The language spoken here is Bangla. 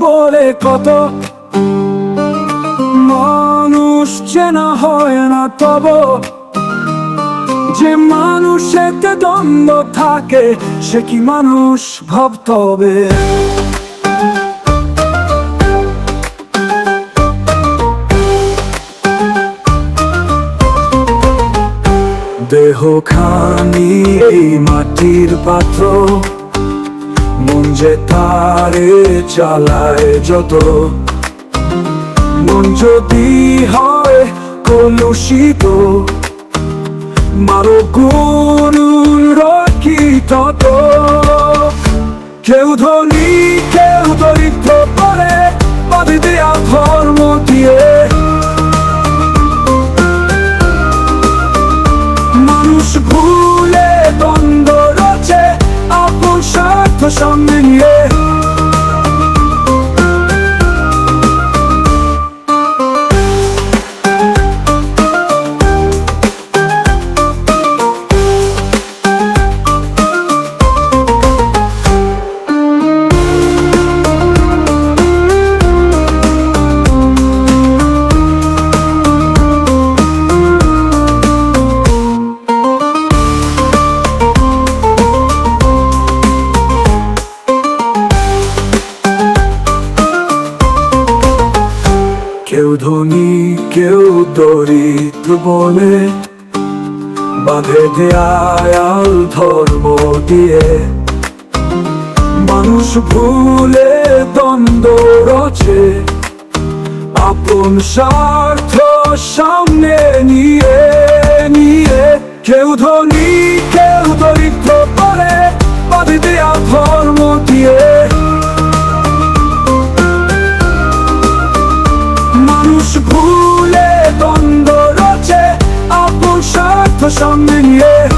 বলে কত? মানুষ চেনা হয় না তব। যে মানুষেতে দ্বন্দ্ব থাকে, সে কি মানুষ ভাবতে হবে? দেহ খানি এই মাটির পাত্র। মন যে তারে চালায় যত। মন যদি হয় কলুষিত, মারো গুণ রকি তত কেউ ধনী, কেউ দরিদ্র করে বাদে দেয়া ধর্ম দিয়ে। মানুষ ভুলে স্বার্থ সামনে নিয়ে কেউ ধনী, কেউ দরিদ্র বলে বাঁধে দেয়াল ধর্ম দিয়ে। মানুষ ভুলে দ্বন্দ্ব রচে, আপন স্বার্থ সামনে নিয়ে নিয়ে। কেউ ধনী, কেউ দরিদ্র বলে বাঁধে দেয়াল ধর্ম ভুলে দ্বন্দ্ব